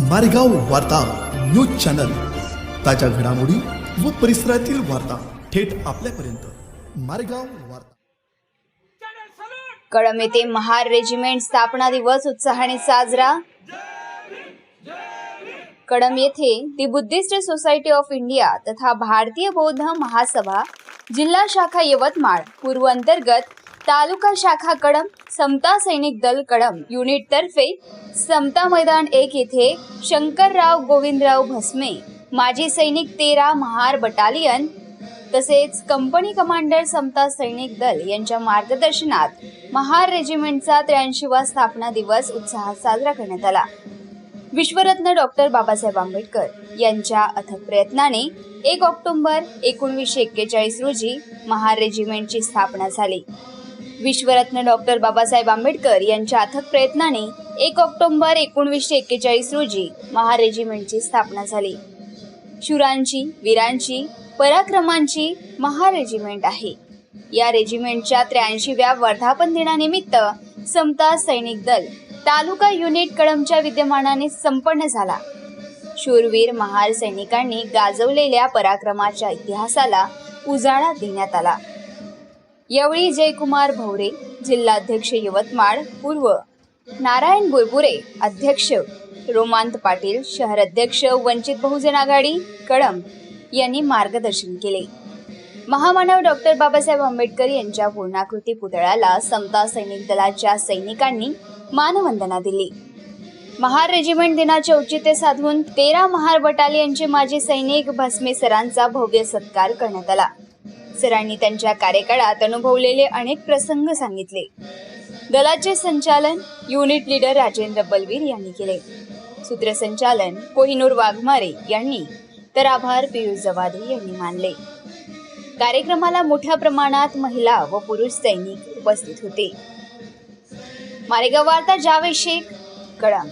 मारेगाव वार्ता news channel. ताज्या घडामोडी व परिसरातील वार्ता थेट आपल्यापर्यंत. मारेगाव वार्ता. कळम येथे महार रेजिमेंट स्थापना दिवस उत्साहाने साजरा. कळम येथे the Buddhist society of India तथा भारतीय बौद्ध महासभा जिल्हा शाखा यवतमाळ पूर्व अंतर्गत तालुका शाखा कडम समता सैनिक दल कडम युनिट तर्फे समता मैदान एक येथे शंकरराव गोविंदराव भस्मे माजी सैनिक तेरा महार बटालियन तसेच कंपनी कमांडर समता सैनिक दल यांच्या मार्गदर्शनात महार रेजिमेंटचा त्र्याऐंशीवा स्थापना दिवस उत्साहात साजरा करण्यात आला. विश्वरत्न डॉक्टर बाबासाहेब आंबेडकर यांच्या अथक प्रयत्नाने एक ऑक्टोबर एकोणीसशे एक्केचाळीस रोजी महार रेजिमेंटची स्थापना झाली. विश्वरत्न डॉक्टर बाबासाहेब आंबेडकर यांच्या अथक प्रयत्नाने एक ऑक्टोबर एकोणीसशे एक्केचाळीस रोजी महारेजिमेंटची स्थापना झाली. शूरांची वीरांची पराक्रमांची महारेजिमेंट आहे. या रेजिमेंटच्या त्र्याऐंशीव्या वर्धापन दिनानिमित्त समता सैनिक दल तालुका युनिट कळमच्या विद्यमानाने संपन्न झाला. शूरवीर महार सैनिकांनी गाजवलेल्या पराक्रमाच्या इतिहासाला उजाळा देण्यात आला. यावेळी जयकुमार भवरे जिल्हाध्यक्ष यवतमाळ पूर्व. नारायण बुरबुरे अध्यक्ष. रोमांत पाटील शहर अध्यक्ष वंचित बहुजन आघाडी कळम यांनी मार्गदर्शन केले. महामानव डॉक्टर बाबासाहेब आंबेडकर यांच्या पूर्णाकृती पुतळ्याला समता सैनिक दलाच्या सैनिकांनी मानवंदना दिली. महार रेजिमेंट दिनाचे औचित्य साधून तेरा महार बटालियनचे माजी सैनिक भस्मे सरांचा भव्य सत्कार करण्यात आला. सरांनी त्यांच्या कार्यकाळात अनुभवलेले अनेक प्रसंग सांगितले. दलाचे संचालन युनिट लीडर राजेंद्र बलवीर यांनी केले. सूत्रसंचालन कोहिनूर वाघमारे यांनी तर आभार पियुष जवादे यांनी मानले. कार्यक्रमाला मोठ्या प्रमाणात महिला व पुरुष सैनिक उपस्थित होते. मारेगाव वार्ता जावेद शेख कळम